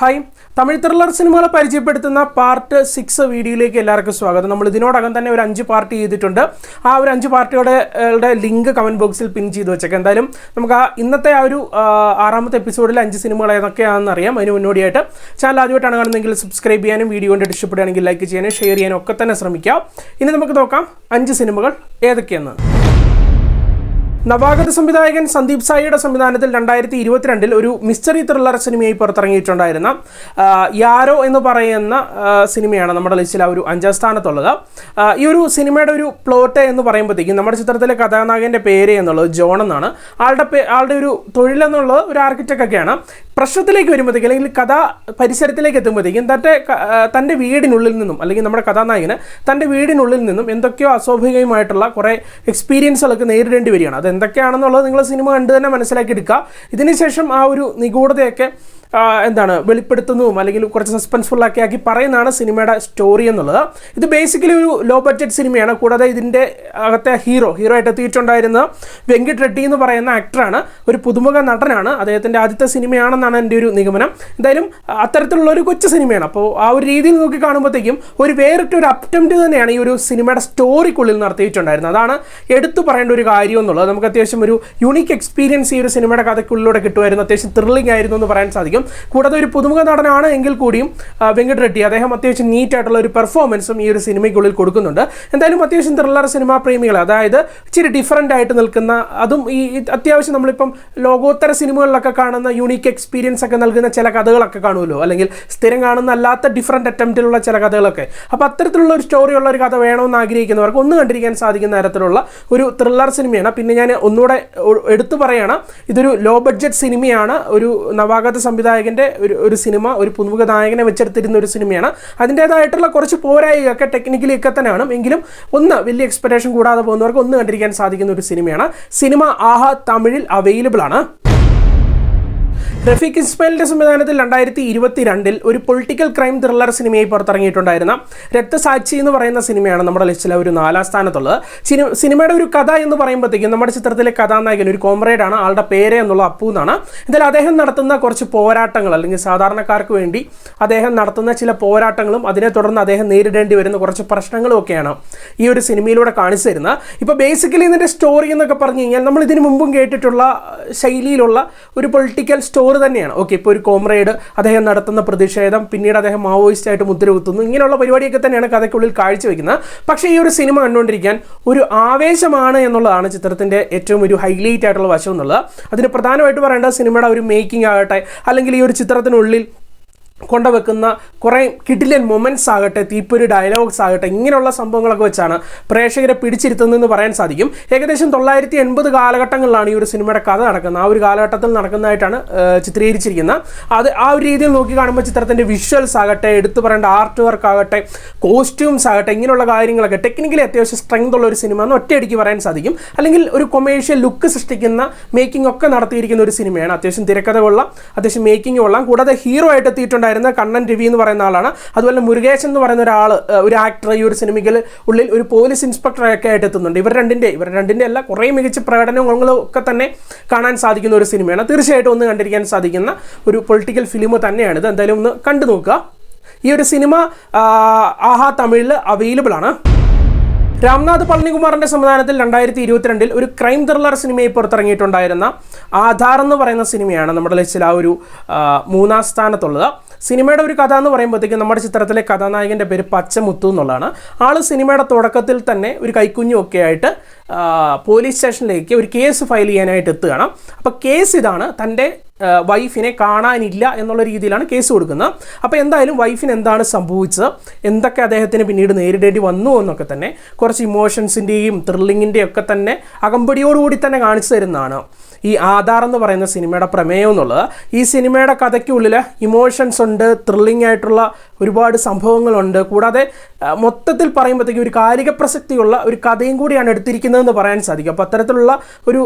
Hi. Tamil thriller സിനിമകളെ പരിചയപ്പെടുത്തുന്ന part six വീഡിയോയിലേക്ക് എല്ലാവർക്കും സ്വാഗതം. നമ്മൾ ഇതിനോടകം തന്നെ ഒരു അഞ്ച് പാർട്ട് ചെയ്തിട്ടുണ്ട്. ആ ഒരു അഞ്ച് പാർട്ടിയുടെ ലിങ്ക് കമന്റ് ബോക്സിൽ പിൻ ചെയ്ത് വെച്ചേക്കാം. എന്തായാലും നമുക്ക് ആ ഇന്നത്തെ ആ ഒരു ആറാമത്തെ എപ്പിസോഡിൽ അഞ്ച് സിനിമകൾ ഏതൊക്കെയാണെന്ന് അറിയാം. അതിന് മുന്നോടിയായിട്ട് ചാനൽ ആദ്യമായിട്ടാണ് കാണുന്നതെങ്കിൽ സബ്സ്ക്രൈബ് ചെയ്യാനും വീഡിയോ കണ്ടിട്ട് ഇഷ്ടപ്പെടുകയാണെങ്കിൽ ലൈക്ക് ചെയ്യാനും ഷെയർ ചെയ്യാനും ഒക്കെ തന്നെ ശ്രമിക്കാം. ഇനി നമുക്ക് നോക്കാം അഞ്ച് സിനിമകൾ ഏതൊക്കെയെന്ന്. നവാഗത സംവിധായകൻ സന്ദീപ് സായിയുടെ സംവിധാനത്തിൽ രണ്ടായിരത്തി ഇരുപത്തിരണ്ടിൽ ഒരു മിസ്റ്ററി ത്രില്ലർ സിനിമയായി പുറത്തിറങ്ങിയിട്ടുണ്ടായിരുന്ന യാരോ എന്ന് പറയുന്ന സിനിമയാണ് നമ്മുടെ ലിസ്റ്റിൽ ആ ഒരു അഞ്ചാം സ്ഥാനത്തുള്ളത്. ഈ ഒരു സിനിമയുടെ ഒരു പ്ലോട്ട് എന്ന് പറയുമ്പോഴത്തേക്കും നമ്മുടെ ചിത്രത്തിലെ കഥാനായകന്റെ പേര് എന്നുള്ളത് ജോൺ എന്നാണ്. ആളുടെ ആളുടെ ഒരു തൊഴിലെന്നുള്ളത് ഒരു ആർക്കിടെക്റ്റ് ഒക്കെയാണ്. പ്രശ്നത്തിലേക്ക് വരുമ്പോഴത്തേക്കും അല്ലെങ്കിൽ കഥാ പരിസരത്തിലേക്ക് എത്തുമ്പോഴത്തേക്കും തന്റെ തന്റെ വീടിനുള്ളിൽ നിന്നും അല്ലെങ്കിൽ നമ്മുടെ കഥാനായകന് തന്റെ വീടിനുള്ളിൽ നിന്നും എന്തൊക്കെയോ അസ്വാഭാവികമായിട്ടുള്ള കുറേ എക്സ്പീരിയൻസുകളൊക്കെ നേരിടേണ്ടി വരികയാണ്. അത് എന്തൊക്കെയാണെന്നുള്ളത് നിങ്ങൾ സിനിമ കണ്ട് തന്നെ മനസ്സിലാക്കി എടുക്കുക ഇതിനുശേഷം ആ ഒരു നിഗൂഢതയൊക്കെ എന്താണ് വെളിപ്പെടുത്തുന്നതും അല്ലെങ്കിൽ കുറച്ച് സസ്പെൻസ്ഫുള്ളൊക്കെ ആക്കി പറയുന്നതാണ് സിനിമയുടെ സ്റ്റോറി എന്നുള്ളത്. ഇത് ബേസിക്കലി ഒരു ലോ ബഡ്ജറ്റ് സിനിമയാണ്. കൂടാതെ ഇതിന്റെ അകത്തെ ഹീറോ ഹീറോ ആയിട്ട് എത്തിയിട്ടുണ്ടായിരുന്ന വെങ്കിട്ട് റെഡ്ഡി എന്ന് പറയുന്ന ആക്ടറാണ് ഒരു പുതുമുഖ നടനാണ്. അദ്ദേഹത്തിന്റെ ആദ്യത്തെ സിനിമയാണെന്നാണ് എന്റെ ഒരു നിഗമനം. എന്തായാലും അത്തരത്തിലുള്ള ഒരു കൊച്ചു സിനിമയാണ്. അപ്പോൾ ആ ഒരു രീതിയിൽ നോക്കി കാണുമ്പോഴത്തേക്കും ഒരു വേറിട്ട ഒരു അറ്റംപ്റ്റ് തന്നെയാണ് ഈ ഒരു സിനിമയുടെ സ്റ്റോറിക്കുള്ളിൽ നടത്തിയിട്ടുണ്ടായിരുന്നത്. അതാണ് എടുത്തു പറയേണ്ട ഒരു കാര്യം എന്നുള്ളത്. നമുക്ക് അത്യാവശ്യം ഒരു യുണീക്ക് എക്സ്പീരിയൻസ് ഈ ഒരു സിനിമയുടെ കഥയ്ക്കുള്ളിലൂടെ കിട്ടുമായിരുന്നു. അത്യാവശ്യം ത്രില്ലിംഗ് ആയിരുന്നു എന്ന് പറയാൻ സാധിക്കും. കൂടാതെ ഒരു പുതുമുഖ നടനാണ് എങ്കിൽ കൂടിയും വെങ്കട് റെഡ്ഡി. അദ്ദേഹം അത്യാവശ്യം നീറ്റ് ആയിട്ടുള്ള ഒരു പെർഫോമൻസും ഈ ഒരു സിനിമയ്ക്കുള്ളിൽ കൊടുക്കുന്നുണ്ട്. എന്തായാലും അത്യാവശ്യം ത്രില്ലർ സിനിമാ പ്രേമികൾ അതായത് ഇച്ചിരി ഡിഫറന്റ് ആയിട്ട് നിൽക്കുന്ന അതും ഈ അത്യാവശ്യം നമ്മളിപ്പം ലോകോത്തര സിനിമകളിലൊക്കെ കാണുന്ന യുണീക്ക് എക്സ്പീരിയൻസ് ഒക്കെ നൽകുന്ന ചില കഥകളൊക്കെ കാണുമല്ലോ? അല്ലെങ്കിൽ സ്ഥിരം കാണുന്ന അല്ലാത്ത ഡിഫറെന്റ് അറ്റംപ്റ്റിലുള്ള ചില കഥകളൊക്കെ. അപ്പോൾ അത്തരത്തിലുള്ള ഒരു സ്റ്റോറിയുള്ള ഒരു കഥ വേണമെന്ന് ആഗ്രഹിക്കുന്നവർക്ക് ഒന്ന് കണ്ടിരിക്കാൻ സാധിക്കുന്ന തരത്തിലുള്ള ഒരു ത്രില്ലർ സിനിമയാണ് പിന്നെ ഞാൻ ഒന്നുകൂടെ എടുത്തു പറയണം ഇതൊരു ലോ ബഡ്ജറ്റ് സിനിമയാണ് ഒരു നവാഗത സംവിധായകന്റെ ഒരു ഒരു സിനിമ ഒരു പുതുമുഖ നായകനെ വെച്ചെടുത്തിരുന്ന ഒരു സിനിമയാണ്. അതിന്റേതായിട്ടുള്ള കുറച്ച് പോരായികയൊക്കെ ടെക്നിക്കലി ഒക്കെ തന്നെയാണ്. എങ്കിലും ഒന്ന് വലിയ എക്സ്പെക്ടേഷൻ കൂടാതെ പോകുന്നവർക്ക് ഒന്ന് കണ്ടിരിക്കാൻ സാധിക്കുന്ന ഒരു സിനിമയാണ്. സിനിമ ആഹാ തമിഴിൽ അവൈലബിൾ ആണ്. റഫീഖ് ഇസ്മായിലിന്റെ സംവിധാനത്തിൽ രണ്ടായിരത്തി ഇരുപത്തി രണ്ടിൽ ഒരു പൊളിറ്റിക്കൽ ക്രൈം ത്രില്ലർ സിനിമയായി പുറത്തിറങ്ങിയിട്ടുണ്ടായിരുന്ന രക്തസാക്ഷി എന്ന് പറയുന്ന സിനിമയാണ് നമ്മുടെ ലിസ്റ്റിലെ ഒരു നാലാം സ്ഥാനത്തുള്ളത്. സിനിമയുടെ ഒരു കഥ എന്ന് പറയുമ്പോഴത്തേക്കും നമ്മുടെ ചിത്രത്തിലെ കഥാനായകൻ ഒരു കോമ്രേഡാണ് ആളുടെ പേര് എന്നുള്ള അപ്പു എന്നാണ്. ഇതിൽ അദ്ദേഹം നടത്തുന്ന കുറച്ച് പോരാട്ടങ്ങൾ അല്ലെങ്കിൽ സാധാരണക്കാർക്ക് വേണ്ടി അദ്ദേഹം നടത്തുന്ന ചില പോരാട്ടങ്ങളും അതിനെ തുടർന്ന് അദ്ദേഹം നേരിടേണ്ടി വരുന്ന കുറച്ച് പ്രശ്നങ്ങളും ഒക്കെയാണ് ഈ ഒരു സിനിമയിലൂടെ കാണിച്ചു തരുന്നത്. ഇപ്പോൾ ബേസിക്കലി ഇതിന്റെ സ്റ്റോറി എന്നൊക്കെ പറഞ്ഞു കഴിഞ്ഞാൽ നമ്മൾ ഇതിനു മുമ്പും കേട്ടിട്ടുള്ള ശൈലിയിലുള്ള ഒരു പൊളിറ്റിക്കൽ സ്റ്റോറി തന്നെയാണ്. ഓക്കെ ഇപ്പോൾ ഒരു കോമ്രേഡ് അദ്ദേഹം നടത്തുന്ന പ്രതിഷേധം പിന്നീട് അദ്ദേഹം മാവോയിസ്റ്റ് ആയിട്ട് മുദ്രകുത്തുന്നു. ഇങ്ങനെയുള്ള പരിപാടിയൊക്കെ തന്നെയാണ് കഥയ്ക്കുള്ളിൽ കാഴ്ചവെക്കുന്നത്. പക്ഷേ ഈ ഒരു സിനിമ കണ്ടുകൊണ്ടിരിക്കാൻ ഒരു ആവേശമാണ് എന്നുള്ളതാണ് ചിത്രത്തിന്റെ ഏറ്റവും ഒരു ഹൈലൈറ്റ് ആയിട്ടുള്ള വശം എന്നുള്ളത്. അതിന് പ്രധാനമായിട്ട് പറയേണ്ട സിനിമയുടെ ഒരു മേക്കിംഗ് ആകട്ടെ അല്ലെങ്കിൽ ഈ ഒരു ചിത്രത്തിനുള്ളിൽ കൊണ്ടുവെക്കുന്ന കുറേ കിഡിലൻ മൊമെന്റ്സ് ആകട്ടെ തീപ്പൊരു ഡയലോഗ്സ് ആകട്ടെ ഇങ്ങനെയുള്ള സംഭവങ്ങളൊക്കെ വെച്ചാണ് പ്രേക്ഷകരെ പിടിച്ചിരുത്തുന്നതെന്ന് പറയാൻ സാധിക്കും. ഏകദേശം തൊള്ളായിരത്തി എൺപത് കാലഘട്ടങ്ങളിലാണ് ഈ ഒരു സിനിമയുടെ കഥ നടക്കുന്നത്. ആ ഒരു കാലഘട്ടത്തിൽ നടക്കുന്നതായിട്ടാണ് ചിത്രീകരിച്ചിരിക്കുന്നത്. അത് ആ ഒരു രീതിയിൽ നോക്കി കാണുമ്പോൾ ചിത്രത്തിന്റെ വിഷ്വൽസ് ആകട്ടെ എടുത്തു പറയേണ്ട ആർട്ട് വർക്ക് ആകട്ടെ കോസ്റ്റ്യൂംസ് ആകട്ടെ ഇങ്ങനെയുള്ള കാര്യങ്ങളൊക്കെ ടെക്നിക്കലി അത്യാവശ്യം സ്ട്രെങ്ത് ഉള്ള ഒരു സിനിമ എന്ന് ഒറ്റയടിക്ക് പറയാൻ സാധിക്കും. അല്ലെങ്കിൽ ഒരു കൊമേഴ്ഷ്യൽ ലുക്ക് സൃഷ്ടിക്കുന്ന മേക്കിംഗ് ഒക്കെ നടത്തിയിരിക്കുന്ന ഒരു സിനിമയാണ്. അത്യാവശ്യം തിരക്കഥ കൊള്ളാം അത്യാവശ്യം മേക്കിംഗ് കൊള്ളാം. കൂടാതെ ഹീറോ ആയിട്ട് എത്തിയിട്ടുണ്ടായിരുന്ന കണ്ണൻ രവി എന്ന് പറയുന്ന ആളാണ്. അതുപോലെ മുരുകേശൻ എന്ന് പറയുന്ന ഒരാൾ ഒരു ആക്ടർ ഈ ഒരു സിനിമയ്ക്ക് ഉള്ളിൽ ഒരു പോലീസ് ഇൻസ്പെക്ടറൊക്കെ ആയിട്ട് എത്തുന്നുണ്ട്. ഇവർ രണ്ടിന്റെ ഇവർ രണ്ടിന്റെ അല്ല കുറേ മികച്ച പ്രകടനങ്ങളും ഒക്കെ തന്നെ കാണാൻ സാധിക്കുന്ന ഒരു സിനിമയാണ്. തീർച്ചയായിട്ടും ഒന്ന് കണ്ടിരിക്കാൻ സാധിക്കുന്ന ഒരു പൊളിറ്റിക്കൽ ഫിലിം തന്നെയാണ് ഇത്. എന്തായാലും ഒന്ന് കണ്ടു നോക്കുക. ഈ ഒരു സിനിമ ആഹാ തമിഴിൽ അവൈലബിൾ ആണ്. രാംനാഥ് പളനികുമാറിന്റെ സംവിധാനത്തിൽ രണ്ടായിരത്തി ഇരുപത്തിരണ്ടിൽ ഒരു ക്രൈം ത്രില്ലർ സിനിമയെ പുറത്തിറങ്ങിയിട്ടുണ്ടായിരുന്ന ആധാർ എന്ന് പറയുന്ന സിനിമയാണ് നമ്മുടെ ലിസ്റ്റിൽ ആ ഒരു മൂന്നാം സ്ഥാനത്തുള്ളത്. സിനിമയുടെ ഒരു കഥ എന്ന് പറയുമ്പോഴത്തേക്കും നമ്മുടെ ചിത്രത്തിലെ കഥാനായകന്റെ പേര് പച്ചമുത്തു എന്നുള്ളതാണ്. ആൾ സിനിമയുടെ തുടക്കത്തിൽ തന്നെ ഒരു കൈക്കുഞ്ഞും ഒക്കെ ആയിട്ട് പോലീസ് സ്റ്റേഷനിലേക്ക് ഒരു കേസ് ഫയൽ ചെയ്യാനായിട്ട് എത്തുകയാണ്. അപ്പോൾ കേസ് ഇതാണ് തന്റെ വൈഫിനെ കാണാനില്ല എന്നുള്ള രീതിയിലാണ് കേസ് കൊടുക്കുന്നത്. അപ്പോൾ എന്തായാലും വൈഫിന് എന്താണ് സംഭവിച്ചത്? എന്തൊക്കെ അദ്ദേഹത്തിന് പിന്നീട് നേരിടേണ്ടി വന്നു എന്നൊക്കെ തന്നെ കുറച്ച് ഇമോഷൻസിന്റെയും ത്രില്ലിങ്ങിന്റെയും ഒക്കെ തന്നെ അകമ്പടിയോടുകൂടി തന്നെ കാണിച്ചു തരുന്നതാണ് ഈ ആധാർ എന്ന് പറയുന്ന സിനിമയുടെ പ്രമേയം എന്നുള്ളത്. ഈ സിനിമയുടെ കഥയ്ക്കുള്ളിൽ ഇമോഷൻസ് ഉണ്ട് ത്രില്ലിംഗ് ആയിട്ടുള്ള ഒരുപാട് സംഭവങ്ങളുണ്ട്. കൂടാതെ മൊത്തത്തിൽ പറയുമ്പോഴത്തേക്കും ഒരു കാലിക പ്രസക്തിയുള്ള ഒരു കഥയും കൂടിയാണ് എടുത്തിരിക്കുന്നതെന്ന് പറയാൻ സാധിക്കും. അപ്പോൾ അത്തരത്തിലുള്ള ഒരു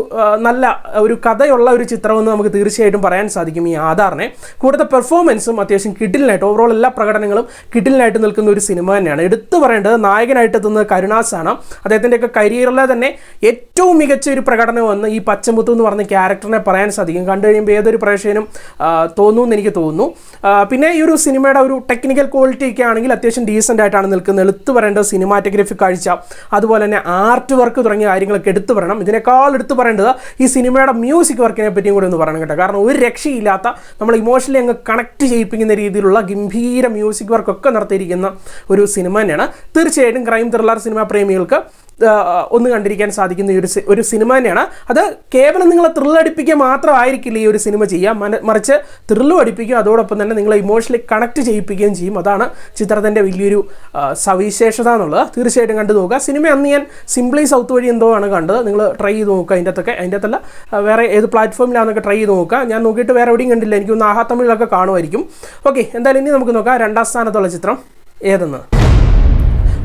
നല്ല ഒരു കഥയുള്ള ഒരു ചിത്രമെന്ന് നമുക്ക് തീർച്ചയായിട്ടും തീർച്ചയായിട്ടും പറയാൻ സാധിക്കും ഈ ആധാറിനെ. കൂടുതൽ പെർഫോമൻസും അത്യാവശ്യം കിഡിലിനായിട്ട് ഓവറോൾ എല്ലാ പ്രകടനങ്ങളും കിഡിലിനായിട്ട് നിൽക്കുന്ന ഒരു സിനിമ തന്നെയാണ്. എടുത്തു പറയേണ്ടത് നായകനായിട്ട് എത്തുന്നത് കരുണാസാണ് അദ്ദേഹത്തിന്റെയൊക്കെ കരിയറിലെ തന്നെ ഏറ്റവും മികച്ച ഒരു പ്രകടനം വന്ന് ഈ പച്ചമുത്തു എന്ന് പറഞ്ഞ ക്യാരക്ടറിനെ പറയാൻ സാധിക്കും. കണ്ടു കഴിയുമ്പോൾ ഏതൊരു പ്രേക്ഷകനും തോന്നുമെന്ന് എനിക്ക് തോന്നുന്നു. പിന്നെ ഈ ഒരു സിനിമയുടെ ഒരു ടെക്നിക്കൽ ക്വാളിറ്റി ഒക്കെ ആണെങ്കിൽ അത്യാവശ്യം ഡീസന്റ് ആയിട്ടാണ് നിൽക്കുന്നത്. എടുത്തു പറയേണ്ടത് സിനിമാറ്റോഗ്രഫി കാഴ്ച അതുപോലെ തന്നെ ആർട്ട് വർക്ക് തുടങ്ങിയ കാര്യങ്ങളൊക്കെ എടുത്തു പറയണം. ഇതിനേക്കാൾ എടുത്തു പറയേണ്ടത് ഈ സിനിമയുടെ മ്യൂസിക് വർക്കിനെ പറ്റിയും കൂടി ഒന്ന് പറയണം കേട്ടോ. കാരണം ഒരു രക്ഷയില്ലാത്ത നമ്മൾ ഇമോഷണലി അങ്ങ് കണക്ട് ചെയ്യിപ്പിക്കുന്ന രീതിയിലുള്ള ഗംഭീര മ്യൂസിക് വർക്കൊക്കെ നടത്തിയിരിക്കുന്ന ഒരു സിനിമ തന്നെയാണ്. തീർച്ചയായിട്ടും ക്രൈം ത്രില്ലർ സിനിമ പ്രേമികൾക്ക് ഒന്ന് കണ്ടിരിക്കാൻ സാധിക്കുന്ന ഒരു ഒരു സിനിമ തന്നെയാണ്. അത് കേവലം നിങ്ങളെ ത്രില്ലടിപ്പിക്കുക മാത്രമായിരിക്കില്ല ഈ ഒരു സിനിമ ചെയ്യുക. മറിച്ച് ത്രില്ലും അടിപ്പിക്കുക അതോടൊപ്പം തന്നെ നിങ്ങളെ ഇമോഷണലി കണക്ട് ചെയ്യിപ്പിക്കുകയും ചെയ്യും. അതാണ് ചിത്രത്തിന്റെ വലിയൊരു സവിശേഷത എന്നുള്ളത്. തീർച്ചയായിട്ടും കണ്ടു നോക്കുക. സിനിമ അന്ന് ഞാൻ സിംപ്ലി സൗത്ത് വഴി എന്തോ ആണ് കണ്ടത്. നിങ്ങൾ ട്രൈ ചെയ്ത് നോക്കുക അതിന്റെ അകത്തൊക്കെ അതിന്റെ അകത്തല്ല വേറെ ഏത് പ്ലാറ്റ്ഫോമിലാണെന്നൊക്കെ ട്രൈ ചെയ്ത് നോക്കുക. ഞാൻ നോക്കിയിട്ട് വേറെ എവിടെയും കണ്ടില്ല. എനിക്കൊന്ന് ആഹാ തമിഴിലൊക്കെ കാണുമായിരിക്കും. ഓക്കെ എന്തായാലും ഇനി നമുക്ക് നോക്കാം. രണ്ടാം സ്ഥാനത്തുള്ള ചിത്രം ഏതെന്ന്.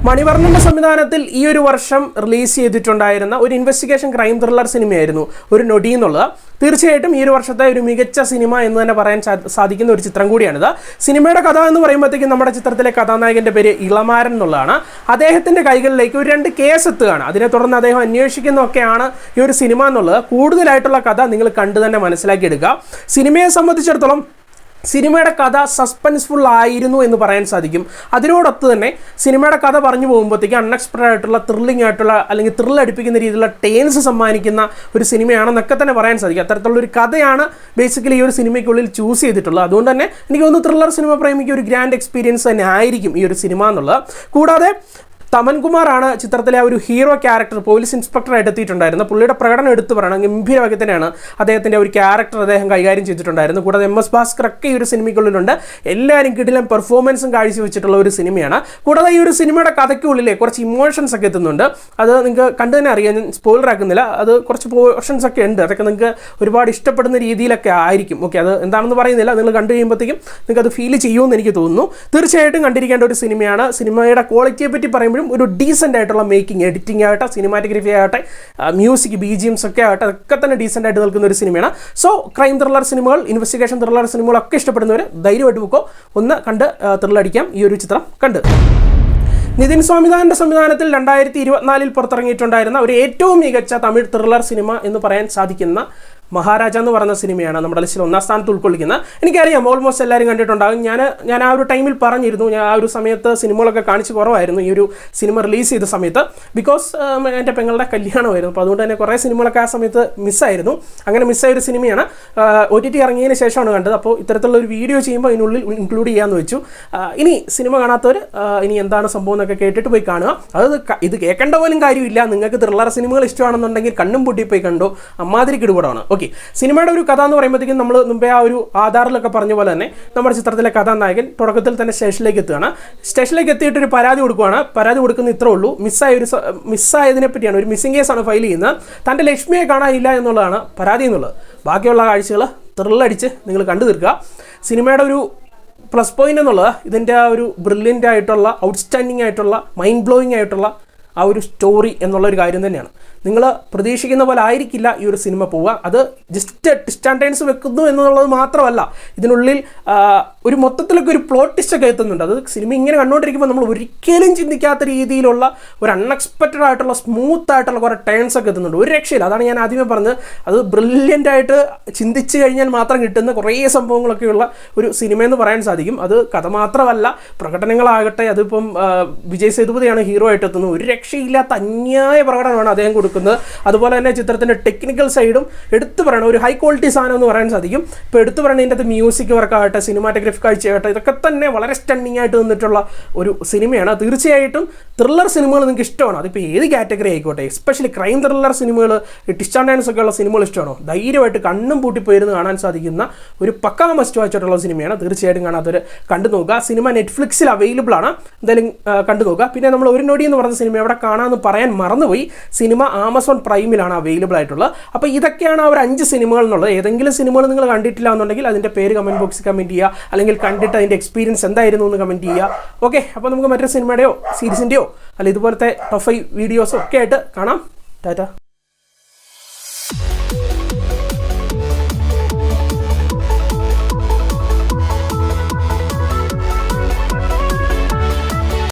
മണിവർണന്റെ സംവിധാനത്തിൽ ഈ ഒരു വർഷം റിലീസ് ചെയ്തിട്ടുണ്ടായിരുന്ന ഒരു ഇൻവെസ്റ്റിഗേഷൻ ക്രൈം ത്രില്ലർ സിനിമയായിരുന്നു ഒരു നൊടി എന്നുള്ളത്. തീർച്ചയായിട്ടും ഈ ഒരു വർഷത്തെ ഒരു മികച്ച സിനിമ എന്ന് തന്നെ പറയാൻ സാധിക്കുന്ന ഒരു ചിത്രം കൂടിയാണിത്. സിനിമയുടെ കഥ എന്ന് പറയുമ്പോഴത്തേക്കും നമ്മുടെ ചിത്രത്തിലെ കഥാനായകന്റെ പേര് ഇളമാരൻ എന്നുള്ളതാണ്. അദ്ദേഹത്തിന്റെ കൈകളിലേക്ക് ഒരു രണ്ട് കേസ് എത്തുകയാണ്. അതിനെ തുടർന്ന് അദ്ദേഹം അന്വേഷിക്കുന്നതൊക്കെയാണ് ഈ ഒരു സിനിമ എന്നുള്ളത്. കൂടുതലായിട്ടുള്ള കഥ നിങ്ങൾ കണ്ടു തന്നെ മനസ്സിലാക്കിയെടുക്കുക സിനിമയെ സംബന്ധിച്ചിടത്തോളം സിനിമയുടെ കഥ സസ്പെൻസ്ഫുൾ ആയിരുന്നു എന്ന് പറയാൻ സാധിക്കും. അതിനോടൊത്ത് തന്നെ സിനിമയുടെ കഥ പറഞ്ഞു പോകുമ്പോഴത്തേക്ക് അൺഎക്സ്പെക്റ്റഡ് ആയിട്ടുള്ള ത്രില്ലിംഗ് ആയിട്ടുള്ള അല്ലെങ്കിൽ ത്രില്ല് അടുപ്പിക്കുന്ന രീതിയിലുള്ള ടേൻസ് സമ്മാനിക്കുന്ന ഒരു സിനിമയാണെന്നൊക്കെ തന്നെ പറയാൻ സാധിക്കും. അത്തരത്തിലുള്ള ഒരു കഥയാണ് ബേസിക്കലി ഈ ഒരു സിനിമയ്ക്കുള്ളിൽ ചൂസ് ചെയ്തിട്ടുള്ളത്. അതുകൊണ്ട് തന്നെ എനിക്ക് തോന്നുന്നു ത്രില്ലർ സിനിമ പ്രേമിക്ക് ഒരു ഗ്രാൻഡ് എക്സ്പീരിയൻസ് തന്നെ ആയിരിക്കും ഈ ഒരു സിനിമ എന്നുള്ളത്. കൂടാതെ തമൻകുമാറാണ് ചിത്രത്തിലെ ആ ഒരു ഹീറോ ക്യാരക്ടർ പോലീസ് ഇൻസ്പെക്ടറായിട്ട് എത്തിയിട്ടുണ്ടായിരുന്നു പുള്ളിയുടെ പ്രകടനം എടുത്തു പറയണം. ഗംഭീരമായി തന്നെയാണ് അദ്ദേഹത്തിന്റെ ഒരു ക്യാരക്ടർ അദ്ദേഹം കൈകാര്യം ചെയ്തിട്ടുണ്ടായിരുന്നു കൂടാതെ എം എസ് ഭാസ്കർ ഒക്കെ ഈ ഒരു സിനിമയ്ക്കുള്ളിലുണ്ട്. എല്ലാവരും കിടിലൻ പെർഫോമൻസും കാഴ്ചവെച്ചിട്ടുള്ള ഒരു സിനിമയാണ്. കൂടാതെ ഈ ഒരു സിനിമയുടെ കഥയ്ക്കുള്ളിലെ കുറച്ച് ഇമോഷൻസ് ഒക്കെ എത്തുന്നുണ്ട്. അത് നിങ്ങൾക്ക് കണ്ടു തന്നെ അറിയാം. ഞാൻ സ്പോയിലർ ആക്കുന്നില്ല. അത് കുറച്ച് പോർഷൻസ് ഒക്കെ ഉണ്ട്. അതൊക്കെ നിങ്ങൾക്ക് ഒരുപാട് ഇഷ്ടപ്പെടുന്ന രീതിയിലൊക്കെ ആയിരിക്കും. ഓക്കെ അത് എന്താണെന്ന് പറയുന്നില്ല. നിങ്ങൾ കണ്ടു കഴിയുമ്പോഴത്തേക്കും നിങ്ങൾക്ക് അത് ഫീൽ ചെയ്യുമെന്ന് എനിക്ക് തോന്നുന്നു. തീർച്ചയായിട്ടും കണ്ടിരിക്കേണ്ട ഒരു സിനിമയാണ്. സിനിമയുടെ ക്വാളിറ്റിയെ പറ്റി പറയുമ്പോഴും ഒരു ഡീസന്റ് ആയിട്ടുള്ള മേക്കിംഗ് എഡിറ്റിംഗ് ആകട്ടെ സിനിമാറ്റോഗ്രഫി ആകട്ടെ മ്യൂസിക് ബി ജി എംസ് ഒക്കെ ആകട്ടെ അതൊക്കെ തന്നെ ഡീസന്റ് ആയിട്ട് നിൽക്കുന്ന ഒരു സിനിമയാണ് സോ ക്രൈം ത്രില്ലർ സിനിമകൾ ഇൻവെസ്റ്റിഗേഷൻ ത്രില്ലർ സിനിമകളൊക്കെ ഇഷ്ടപ്പെടുന്നവർ ധൈര്യമായിട്ട് പോക്കോ. ഒന്ന് കണ്ട് ത്രില്ലടിക്കാം ഈ ഒരു ചിത്രം കണ്ട്. നിതിൻ സ്വാമിനാഥന്റെ സംവിധാനത്തിൽ രണ്ടായിരത്തി ഇരുപത്തിനാലിൽ പുറത്തിറങ്ങിയിട്ടുണ്ടായിരുന്ന ഒരു ഏറ്റവും മികച്ച തമിഴ് ത്രില്ലർ സിനിമ എന്ന് പറയാൻ സാധിക്കുന്ന മഹാരാജ എന്ന് പറഞ്ഞ സിനിമയാണ്. നമ്മുടെ ലിസ്റ്റിൽ ഒന്നാം സ്ഥാനത്ത് ഉൾക്കൊള്ളിക്കുന്നത് എനിക്കറിയാം ഓൾമോസ്റ്റ് എല്ലാവരും കണ്ടിട്ടുണ്ടാകും. ഞാൻ ഞാൻ ആ ഒരു ടൈമിൽ പറഞ്ഞിരുന്നു ഞാൻ ആ ഒരു സമയത്ത് സിനിമകളൊക്കെ കാണിച്ച് കുറവായിരുന്നു ഈ ഒരു സിനിമ റിലീസ് ചെയ്ത സമയത്ത്. ബിക്കോസ് എന്റെ പെങ്ങളുടെ കല്യാണമായിരുന്നു. അപ്പോൾ അതുകൊണ്ട് തന്നെ കുറേ സിനിമകളൊക്കെ ആ സമയത്ത് മിസ്സായിരുന്നു അങ്ങനെ മിസ്സായ ഒരു സിനിമയാണ് ഒ ടി ടി ഇറങ്ങിയതിന് ശേഷമാണ് കണ്ടത്. അപ്പോൾ ഇത്തരത്തിലുള്ള ഒരു വീഡിയോ ചെയ്യുമ്പോൾ അതിനുള്ളിൽ ഇൻക്ലൂഡ് ചെയ്യാമെന്ന് വെച്ചു. ഇനി സിനിമ കാണാത്തവർ ഇനി എന്താണ് സംഭവം എന്നൊക്കെ കേട്ടിട്ട് പോയി കാണുക. അത് ഇത് കേൾക്കേണ്ട പോലും കാര്യമില്ല. നിങ്ങൾക്ക് ത്രില്ലർ സിനിമകൾ ഇഷ്ടമാണെന്നുണ്ടെങ്കിൽ കണ്ണും പൂട്ടി പോയി കണ്ടോ. അമ്മാതിരി കിടുപടമാണ് ഓക്കെ സിനിമയുടെ ഒരു കഥ എന്ന് പറയുമ്പോഴത്തേക്കും നമ്മൾ മുമ്പേ ആ ഒരു ആധാറിലൊക്കെ പറഞ്ഞ പോലെ തന്നെ നമ്മുടെ ചിത്രത്തിലെ കഥാനായകൻ തുടക്കത്തിൽ തന്നെ സ്റ്റേഷനിലേക്ക് എത്തുകയാണ്. സ്റ്റേഷനിലേക്ക് എത്തിയിട്ട് ഒരു പരാതി കൊടുക്കുകയാണ്. പരാതി കൊടുക്കുന്ന ഇത്രേ ഉള്ളൂ. മിസ്സായ ഒരു മിസ്സായതിനെ പറ്റിയാണ് ഒരു മിസ്സിംഗ് കേസാണ് ഫയൽ ചെയ്യുന്നത്. തന്റെ ലക്ഷ്മിയെ കാണാനില്ല എന്നുള്ളതാണ് പരാതി എന്നുള്ളത്. ബാക്കിയുള്ള കാഴ്ചകൾ ത്രില്ലടിച്ച് നിങ്ങൾ കണ്ടു തീർക്കുക. സിനിമയുടെ ഒരു പ്ലസ് പോയിന്റ് എന്നുള്ളത് ഇതിന്റെ ആ ഒരു ബ്രില്യന്റ് ആയിട്ടുള്ള ഔട്ട്സ്റ്റാൻഡിങ് ആയിട്ടുള്ള മൈൻഡ് ബ്ലോയിങ് ആയിട്ടുള്ള ആ ഒരു സ്റ്റോറി എന്നുള്ള ഒരു കാര്യം തന്നെയാണ്. നിങ്ങൾ പ്രതീക്ഷിക്കുന്ന പോലെ ആയിരിക്കില്ല ഈ ഒരു സിനിമ പോവുക. അത് ജസ്റ്റ് സ്റ്റാൻഡേർഡ്സ് വെക്കുന്നു എന്നുള്ളത് മാത്രമല്ല ഇതിനുള്ളിൽ ഒരു മൊത്തത്തിലൊക്കെ ഒരു പ്ലോട്ട് ടിസ്റ്റ് ഒക്കെ എത്തുന്നുണ്ട്. അത് സിനിമ ഇങ്ങനെ കണ്ടുകൊണ്ടിരിക്കുമ്പോൾ നമ്മൾ ഒരിക്കലും ചിന്തിക്കാത്ത രീതിയിലുള്ള ഒരു അൺഎക്സ്പെക്റ്റഡ് ആയിട്ടുള്ള സ്മൂത്ത് ആയിട്ടുള്ള കുറേ ടേൺസ് ഒക്കെ എത്തുന്നുണ്ട്. ഒരു രക്ഷയില്ല. അതാണ് ഞാൻ ആദ്യമേ പറഞ്ഞത്. അത് ബ്രില്യന്റ് ആയിട്ട് ചിന്തിച്ച് കഴിഞ്ഞാൽ മാത്രം കിട്ടുന്ന കുറേ സംഭവങ്ങളൊക്കെയുള്ള ഒരു സിനിമ എന്ന് പറയാൻ സാധിക്കും. അത് കഥ മാത്രമല്ല പ്രകടനങ്ങളാകട്ടെ അതിപ്പം വിജയ് സേതുപതിയാണ് ഹീറോ ആയിട്ട് എത്തുന്നത്. ഒരു രക്ഷയില്ലാത്ത അന്യായ പ്രകടനമാണ് അദ്ദേഹം കൊടുക്കുന്നത്. കൊടുക്കുന്നത് അതുപോലെ തന്നെ ചിത്രത്തിന്റെ ടെക്നിക്കൽ സൈഡും എടുത്തു പറയണം. ഒരു ഹൈ ക്വാളിറ്റി സാധനം എന്ന് പറയാൻ സാധിക്കും. ഇപ്പോൾ എടുത്തു പറയണതിന്റെ അത് മ്യൂസിക് വർക്കാകട്ടെ സിനിമാറ്റോഗ്രഫി കാഴ്ചയാകട്ടെ ഇതൊക്കെ തന്നെ വളരെ സ്റ്റണ്ണിങ് ആയിട്ട് നിന്നിട്ടുള്ള ഒരു സിനിമയാണ് തീർച്ചയായിട്ടും ത്രില്ലർ സിനിമകൾ നിങ്ങൾക്ക് ഇഷ്ടമാണോ? അതിപ്പോൾ ഏത് കാറ്റഗറി ആയിക്കോട്ടെ? എസ്പെഷ്യലി ക്രൈം ത്രില്ലർ സിനിമകൾ ടിസ്റ്റ് ഒക്കെ ഉള്ള സിനിമകൾ ഇഷ്ടമാണോ? ധൈര്യമായിട്ട് കണ്ണും പൂട്ടിപ്പോയിരുന്ന് കാണാൻ സാധിക്കുന്ന ഒരു പക്ക മസ്റ്റ് വാച്ചായിട്ടുള്ള സിനിമയാണ് തീർച്ചയായിട്ടും കാണാത്തവർ കണ്ടു നോക്കുക. സിനിമ നെറ്റ്ഫ്ലിക്സിൽ അവൈലബിൾ ആണ്. എന്തായാലും കണ്ടു നോക്കുക. പിന്നെ നമ്മൾ ഒരു നൊടി എന്ന് പറഞ്ഞ സിനിമ എവിടെ കാണാമെന്ന് പറയാൻ മറന്നുപോയി. സിനിമ ആമസോൺ പ്രൈമിലാണ് അവൈലബിൾ ആയിട്ടുള്ളത്. അപ്പോൾ ഇതൊക്കെയാണ് ആ ഒരു അഞ്ച് സിനിമകൾ എന്നുള്ളത് ഏതെങ്കിലും സിനിമകൾ നിങ്ങൾ കണ്ടിട്ടില്ല എന്നുണ്ടെങ്കിൽ അതിന്റെ പേര് കമന്റ് ബോക്സിൽ കമന്റ് ചെയ്യുക. അല്ലെങ്കിൽ കണ്ടിട്ട് അതിന്റെ എക്സ്പീരിയൻസ് എന്തായിരുന്നു എന്ന് കമന്റ് ചെയ്യുക. ഓക്കെ അപ്പോൾ നമുക്ക് മറ്റൊരു സിനിമയുടെയോ സീരീസിന്റെയോ അല്ല ഇതുപോലത്തെ ടഫ് വീഡിയോസോ ഒക്കെ ആയിട്ട് കാണാം. ടാറ്റ.